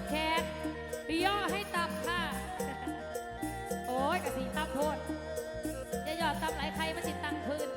ดแขนย่อให้ตับค่ะ โอ้ยกะสีตับโทษจะหยอดตับไหลใครมาสิตังพื้น